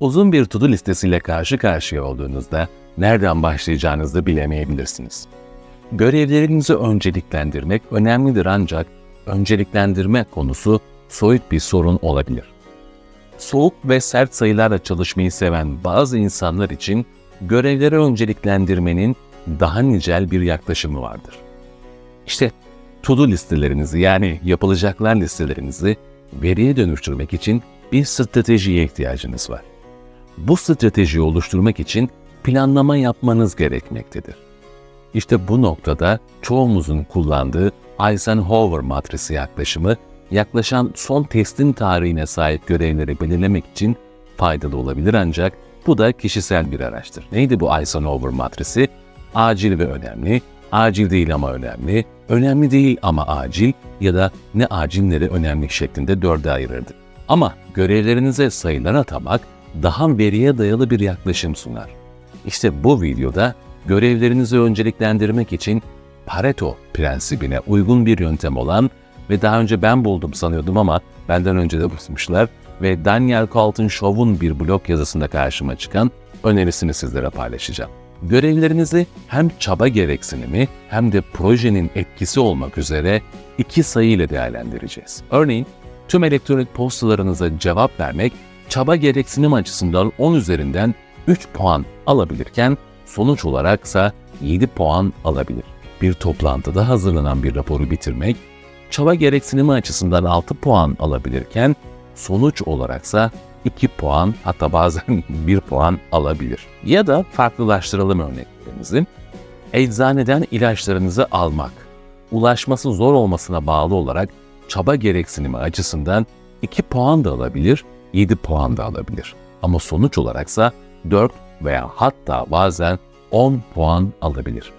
Uzun bir to-do listesiyle karşı karşıya olduğunuzda nereden başlayacağınızı bilemeyebilirsiniz. Görevlerinizi önceliklendirmek önemlidir ancak önceliklendirme konusu soyut bir sorun olabilir. Soğuk ve sert sayılarla çalışmayı seven bazı insanlar için görevleri önceliklendirmenin daha nicel bir yaklaşımı vardır. İşte to-do listelerinizi yani yapılacaklar listelerinizi veriye dönüştürmek için bir stratejiye ihtiyacınız var. Bu stratejiyi oluşturmak için planlama yapmanız gerekmektedir. İşte bu noktada çoğumuzun kullandığı Eisenhower matrisi yaklaşımı yaklaşan son teslim tarihine sahip görevleri belirlemek için faydalı olabilir ancak bu da kişisel bir araçtır. Neydi bu Eisenhower matrisi? Acil ve önemli, acil değil ama önemli, önemli değil ama acil ya da ne acilleri önemli şeklinde dörde ayırırdı. Ama görevlerinize sayılar atamak daha veriye dayalı bir yaklaşım sunar. İşte bu videoda görevlerinizi önceliklendirmek için Pareto prensibine uygun bir yöntem olan ve daha önce ben buldum sanıyordum ama benden önce de bulmuşlar ve Daniel Carlton Show'un bir blog yazısında karşıma çıkan önerisini sizlere paylaşacağım. Görevlerinizi hem çaba gereksinimi hem de projenin etkisi olmak üzere iki sayı ile değerlendireceğiz. Örneğin tüm elektronik postalarınıza cevap vermek çaba gereksinim açısından 10 üzerinden 3 puan alabilirken sonuç olaraksa 7 puan alabilir. Bir toplantıda hazırlanan bir raporu bitirmek çaba gereksinimi açısından 6 puan alabilirken sonuç olaraksa 2 puan hatta bazen 1 puan alabilir. Ya da farklılaştıralım örneklerimizi. Eczaneden ilaçlarınızı almak, ulaşması zor olmasına bağlı olarak çaba gereksinimi açısından 2 puan da alabilir, 7 puan da alabilir. Ama sonuç olaraksa 4 veya hatta bazen 10 puan alabilir.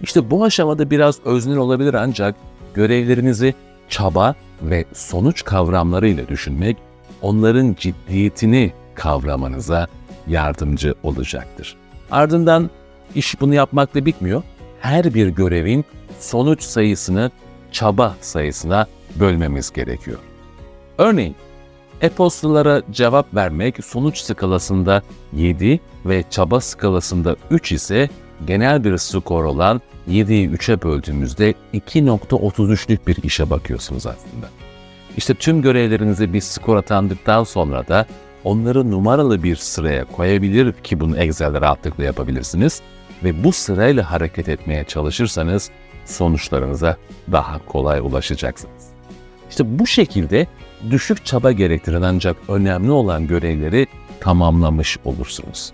İşte bu aşamada biraz öznel olabilir ancak görevlerinizi çaba ve sonuç kavramlarıyla düşünmek onların ciddiyetini kavramanıza yardımcı olacaktır. Ardından iş bunu yapmakla bitmiyor. Her bir görevin sonuç sayısını çaba sayısına bölmemiz gerekiyor. Örneğin e-postalara cevap vermek sonuç skalasında 7 ve çaba skalasında 3 ise genel bir skor olan 7'yi 3'e böldüğümüzde 2.33'lük bir işe bakıyorsunuz aslında. İşte tüm görevlerinize bir skor atandıktan sonra da onları numaralı bir sıraya koyabilir ki bunu Excel'de rahatlıkla yapabilirsiniz ve bu sırayla hareket etmeye çalışırsanız sonuçlarınıza daha kolay ulaşacaksınız. İşte bu şekilde düşük çaba gerektiren ancak önemli olan görevleri tamamlamış olursunuz.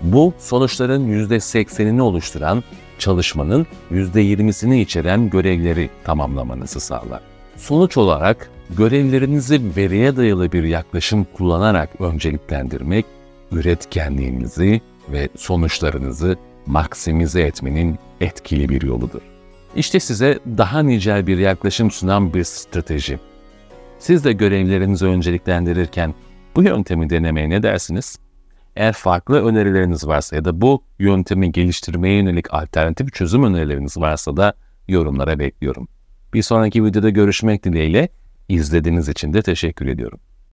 Bu sonuçların %80'ini oluşturan çalışmanın %20'sini içeren görevleri tamamlamanızı sağlar. Sonuç olarak görevlerinizi veriye dayalı bir yaklaşım kullanarak önceliklendirmek, üretkenliğinizi ve sonuçlarınızı maksimize etmenin etkili bir yoludur. İşte size daha nicel bir yaklaşım sunan bir strateji. Siz de görevlerinizi önceliklendirirken bu yöntemi denemeye ne dersiniz? Eğer farklı önerileriniz varsa ya da bu yöntemi geliştirmeye yönelik alternatif çözüm önerileriniz varsa da yorumlara bekliyorum. Bir sonraki videoda görüşmek dileğiyle izlediğiniz için de teşekkür ediyorum.